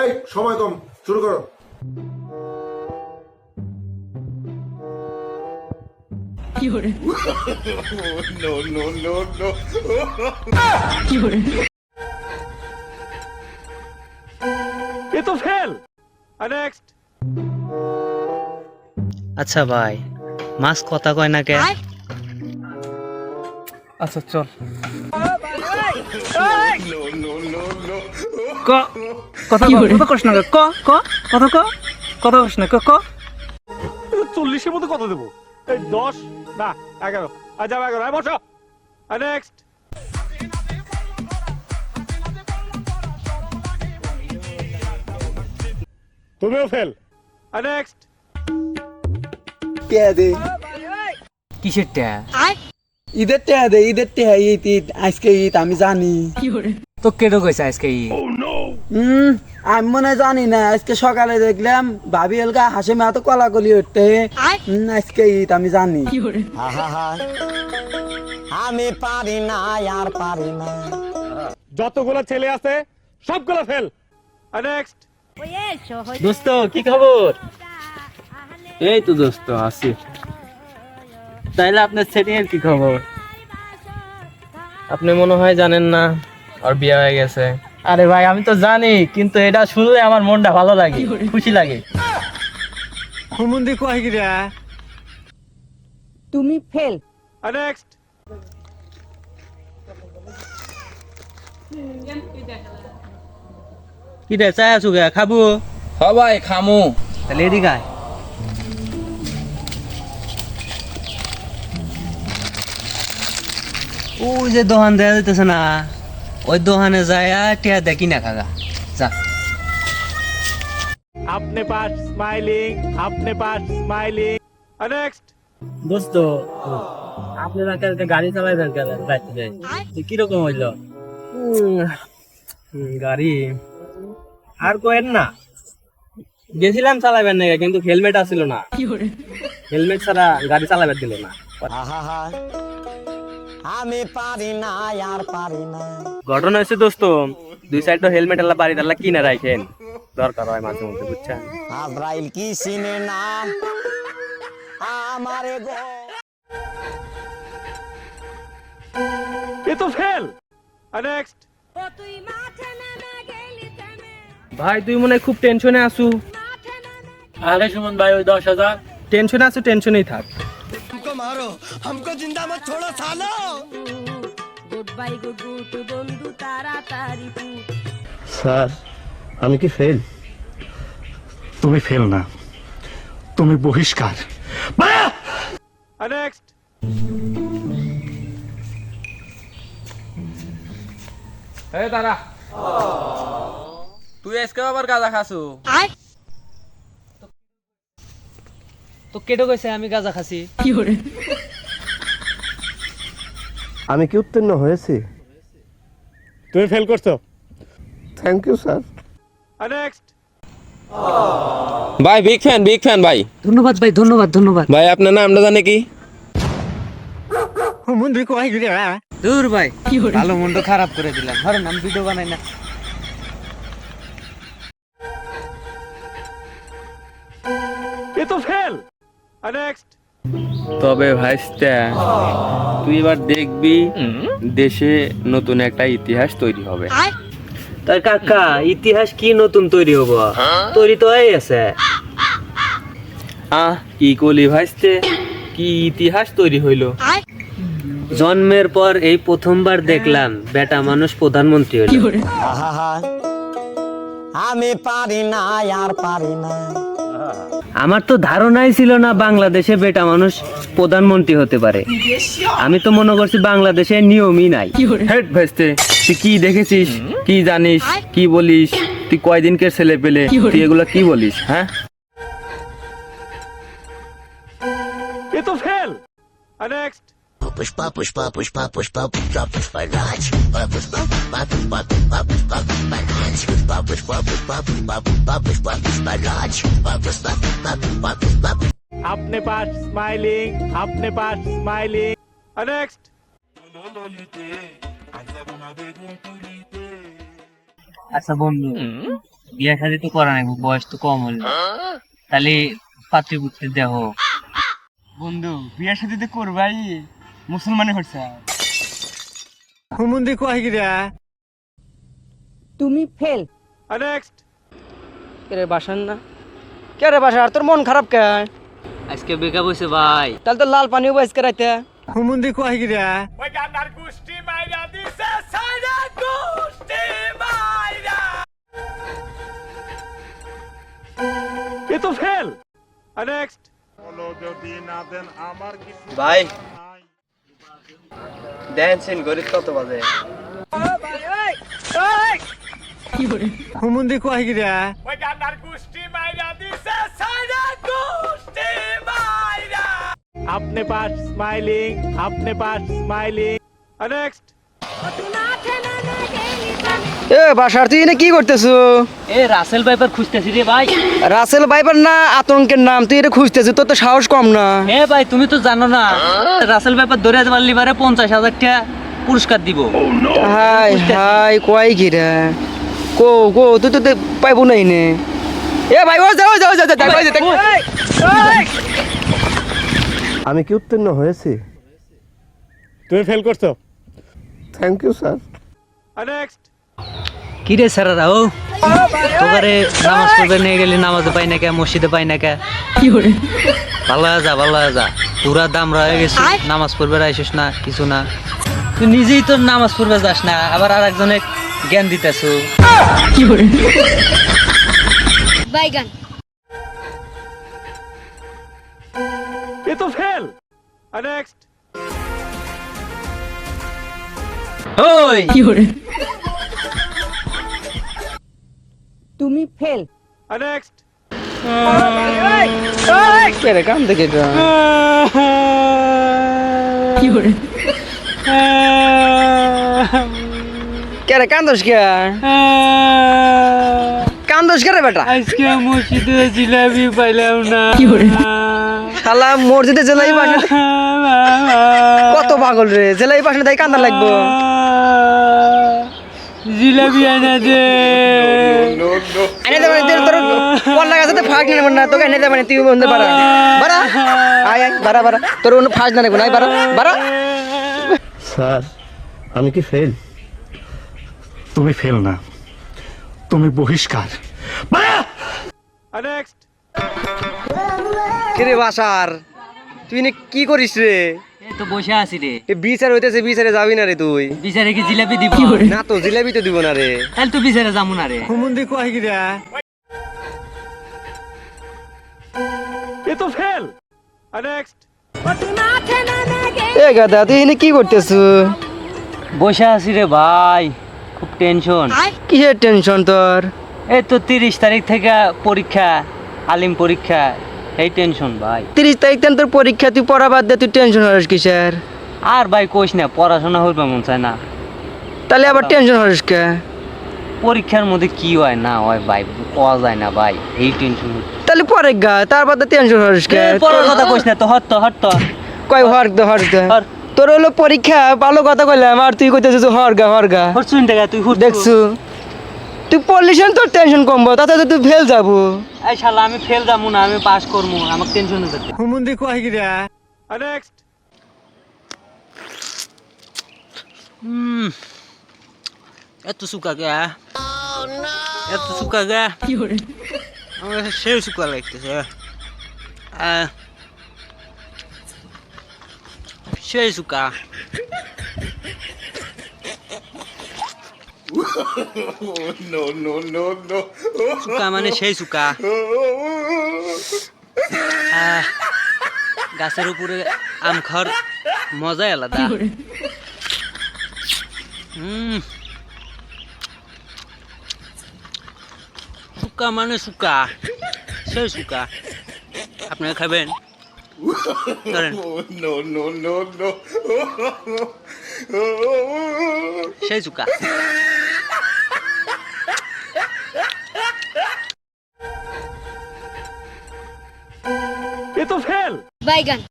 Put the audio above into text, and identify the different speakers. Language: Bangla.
Speaker 1: এই সময় কম শুরু করো।
Speaker 2: কি করে? এ তো ফেল।
Speaker 3: আচ্ছা ভাই মাছ কথা কয় না কে?
Speaker 2: আচ্ছা চল।
Speaker 4: নো নো নো নো ক কথা কস না ক? ক কথা ক কথা কস না ক? ক।
Speaker 2: চল্লিশের মধ্যে কত দেবো? এই দশ না এগারো। যাব এগারো বসো। নেক্সট তুমিও ফেল নেক্সট
Speaker 5: টেয়া দে?
Speaker 3: কিসের ট্যা?
Speaker 5: ঈদের টেয়া দে ঈদের টেয়া ঈদ ঈদ আজকে ঈদ আমি জানি।
Speaker 3: তো কেটো কইছে আজকে ই
Speaker 5: হুম আমি মনে জানি না আজকে সকালে দেখলাম ভাবি এলকা হাসে মা তো কলাকলি উঠতে আজকে ঈদ আমি জানি।
Speaker 6: আমি পারি না আর পারি না।
Speaker 2: যতগুলো ছেলে আছে সবগুলো ফেল। নেক্সট
Speaker 4: দোস্ত কি খবর? এই তো দোস্ত আছি। তাইলে আপনার এর কি খবর?
Speaker 3: আপনি মনে হয় জানেন না আর বিয়ে হয়ে গেছে।
Speaker 4: আরে ভাই আমি তো জানি কিন্তু এটা শুনলে আমার মনটা ভালো লাগে খুশি লাগে।
Speaker 6: তুমি ফেল।
Speaker 2: নেক্সট
Speaker 3: কি রে চাই আছো গে খাব?
Speaker 4: সবাই খামু।
Speaker 3: তাহলে এদিকে আয়। ওই যে দোকান দেয়া যেতেছে না। ওই দোকানে যায় টিয়া দেখি না খাগা। যা।
Speaker 2: আপনি পাস স্মাইলিং আপনি পাস স্মাইলিং। নেক্সট
Speaker 4: দোস্ত আপনি না কালকে গাড়ি চালাইবেন কেন রাত্রে? কীরকম হইল? গাড়ি? আর কোয়েন না। গেছিলাম চালাবেন না কিন্তু হেলমেট আসিল না। হেলমেট ছাড়া গাড়ি চালাবেন দিল না।
Speaker 6: আহা হা আমি পারি না আর পারি না।
Speaker 4: ঘটনা হয়েছে দোস্ত দুই সাইড হেলমেট আল্লাহ বাড়ি আল্লাহ কিনে রাখেন। দরকার হয় মাঝে মধ্যে বুঝছেন?
Speaker 6: কি সিনে না? আমারে গো।
Speaker 2: এ তো ফেল নেক্সট
Speaker 4: ভাই তুই মনে খুব টেনশনে আছো। আরে সুমন ভাই ওই দশ হাজার। টেনশনে আছো টেনশনেই থাক।
Speaker 7: গুড বাই গুড গুড বন্ধু তাড়াতাড়ি পুট
Speaker 8: স্যার আমি কি ফেল তুমি ফেল না তুমি বহিষ্কার
Speaker 2: नेक्स्ट
Speaker 4: এই দাঁড়া তুই আজকে আবার গাঁজা খাসু
Speaker 3: তো কেটো কইছে আমি গাজা খাসি।
Speaker 8: আমি কি উত্তীর্ণ হয়েছি?
Speaker 2: তুমি ফেল করছ।
Speaker 8: থ্যাংক ইউ স্যার
Speaker 2: নেক্সট
Speaker 9: ভাই বিগ ফ্যান বিগ ফ্যান ভাই।
Speaker 3: ধন্যবাদ ভাই ধন্যবাদ ধন্যবাদ।
Speaker 9: ভাই আপনার নামটা জানে কি?
Speaker 3: দূর ভাই। ভালো মন্দ খারাপ করে দিলাম। ধরেন আমি ভিডিও বানাই না।
Speaker 4: তবে ভাইস্তা তুই এবার দেখবি দেশে নতুন একটা ইতিহাস তৈরি হবে।
Speaker 3: তার কাকা ইতিহাস কি নতুন তৈরি হব? তৈরি তো হয়ে আছে।
Speaker 4: আহ কি কলি ভাইস্তে কি ইতিহাস তৈরি হইল?
Speaker 3: জন্মের পর এই প্রথমবার দেখলাম বেটা মানুষ প্রধানমন্ত্রী হলো।
Speaker 6: আমি পারি না আর পারি না।
Speaker 3: আমার তো ধারণাই ছিল না বাংলাদেশে বেটা মানুষ প্রধানমন্ত্রী হতে পারে। আমি তো মনে করছি বাংলাদেশে নিয়মই নাই।
Speaker 4: হেড ভেস্তে তুই কি দেখেছিস? কি জানিস? কি বলিস? তুই কয়দিনকে ছেলে পেলে? তুই এগুলো কি বলিস হ্যাঁ?
Speaker 2: এ তো ফেল নেক্সট
Speaker 6: পুষ্পা পুষ্পা পুষ্পা পুষ্পা পুষ্পা পুষ্পা রাজ পুষ্পা পুষ্পা পুষ্পা পুষ্পা পুষ্পা পুষ্পা রাজ পুষ্পা পুষ্পা পুষ্পা পুষ্পা পুষ্পা পুষ্পা পুষ্পা রাজ পুষ্পা পুষ্পা পুষ্পা পুষ্পা পুষ্পা
Speaker 2: अपने पास स्माइलिंग अपने पास स्माइलिंग नेक्स्ट
Speaker 4: আচ্ছা বন্ধু
Speaker 3: বিয়া শাদি তো করা নাই বয়স তো কম হলো তাহলে পাত্রী পুত্রী দেহ
Speaker 10: বন্ধু বিয়ের সাথে তো করবাই মুসলমানে হচ্ছে হুমুন্দি কয় গিরা
Speaker 5: তুমি ফেল।
Speaker 2: নেক্সট
Speaker 10: রে বাসান না? কে রে বাসার তোর মন খারাপ কে?
Speaker 3: আজকে বেকআপ হয়েছে ভাই।
Speaker 10: তাহলে তো লাল পানিও বাইস করাইতে হুমুন্দি কয় গিরা
Speaker 2: ওই গান্ডার গুষ্টি মাইরা দিছে সাইরা গুষ্টি মাইরা এ তো ফেল নেক্সট
Speaker 10: ভাই ড্যান্সিং গরিব কত বাজে? হুমুন্দি কয় গিরা
Speaker 2: ওই গান্ডার গুষ্টি মাইরা দিছে সাইরা গুষ্টি মাইরা আপনি পাস স্মাইলিং আপনি পাস স্মাইলিং নেক্সট
Speaker 10: এ এনে কি করতেছো?
Speaker 3: এ রাসেল ভাইপার খুঁজতেছি রে ভাই।
Speaker 10: রাসেল ভাইপার না আতঙ্কের নাম তুই এটা খুঁজতেছিস তোর তো সাহস কম না।
Speaker 3: এ ভাই তুমি তো জানো না রাসেল ভাইপার ধরে পঞ্চাশ হাজার টাকা পুরস্কার দিব।
Speaker 10: হাই হাই কয় গিরা কো কো তুই তো পাইবো নাই নে এ ভাই ও যাও যাও যাও যাও যাও, যাও, যাও।
Speaker 11: আমি কি উত্তীর্ণ হয়েছি?
Speaker 2: তুমি ফেল করছ।
Speaker 11: থ্যাংক ইউ স্যার
Speaker 2: নেক্সট
Speaker 3: কি রে স্যারেরা ও? তোকারে নামাজ পড়বে নিয়ে গেলি নামাজে পাই না কে মসজিদে পাই না কে? ভালো হয়ে যা ভালো হয়ে যা। পুরা দাম রয়ে গেছে নামাজ পড়বে আইসিস না কিছু না। তুই নিজেই তোর নামাজ পড়বে যাস না আবার আর একজনে জ্ঞান দিতেছ।
Speaker 12: বাইগান।
Speaker 2: এ তো ফেল। নেক্সট
Speaker 3: ওই!
Speaker 5: তুমি ফেল।
Speaker 2: নেক্সট
Speaker 10: কে রে কাম দেখে গা কে রে কান্দোস কে? কান্দোস কে রে বেটা?
Speaker 3: আজকে মসজিদে জিলাপি পাইলাম না।
Speaker 10: শালা মসজিদে জেলাই পাশে কত পাগল রে জেলাই পাশে তাই কান্দা লাগবো।
Speaker 3: জিলাপি আনা দে
Speaker 10: এনে দে মানে তোর পল্লা গাছে তো ফাঁক নেব না তোকে এনে দে মানে তুই বন্ধে পারা বারা আয় আয় বারা বারা তোর অন্য ফাঁস না নেব না আয় বারা বারা
Speaker 11: স্যার আমি কি ফেল
Speaker 2: তুমি ফেল না। তুমি বহিষ্কার। নেক্সট
Speaker 10: কিরে বাসার তুই কি করিস রে?
Speaker 3: এই তো বসে আছি রে।
Speaker 10: এ বিচার হইতেছে বিচারে যাবি না রে তুই।
Speaker 3: বিচারে কি জিলাপি দিব?
Speaker 10: না তো জিলাপি তো দিব না রে।
Speaker 3: তাহলে তো বিচারে যাব না রে।
Speaker 10: হুমুন্দি কয় গিরা
Speaker 2: এ তো ফেল। নেক্সট
Speaker 10: এ গাদা তুই এনে কি করতেছ?
Speaker 3: বসে আছি রে ভাই খুব টেনশন
Speaker 10: কিসের টেনশন তোর?
Speaker 3: এই তো তিরিশ তারিখ থেকে পরীক্ষা আলিম পরীক্ষা। এই টেনশন ভাই।
Speaker 10: তিরিশ তারিখ তোর পরীক্ষা তুই পড়া বাদ দে তুই টেনশন হরিস কিসের?
Speaker 3: আর ভাই কইস না পড়াশোনা হইবে মন চায় না।
Speaker 10: তাহলে আবার টেনশন হরিস কে?
Speaker 3: পরীক্ষার মধ্যে কি হয় না হয় ভাই পাওয়া যায় না ভাই এই টেনশন
Speaker 10: তাহলে পরে গা টেনশন হরিস কে?
Speaker 3: পড়ার কথা কইস না তো হট তো হট তো
Speaker 10: কয় হর দে হর দে।
Speaker 3: হর।
Speaker 10: তোর হলো পরীক্ষা ভালো কথা কইলাম আর তুই কইতেছিস হর গা হর গা।
Speaker 3: দেখা তুই
Speaker 10: দেখছু। তুই পড়লিস তোর টেনশন কমবো তাতে তো তুই ফেল যাব।
Speaker 3: এই শালা আমি ফেল যাব না আমি পাস করব আমাকে টেনশন হতে
Speaker 10: হুমুন্দি কয় গিরা
Speaker 2: নেক্সট
Speaker 3: এত সুকা গে এত সুকা গে আমার কাছে সেই সুকা লাগতেছে। সেই সুকা। সুকা মানে সেই সুকা গাছের উপরে আম খাওয়ার মজাই আলাদা। হুম। সুকা মানে সুকা সেই সুকা। আপনারা খাবেন? সেই সুকা।
Speaker 2: তো ফেল।
Speaker 12: বাইগান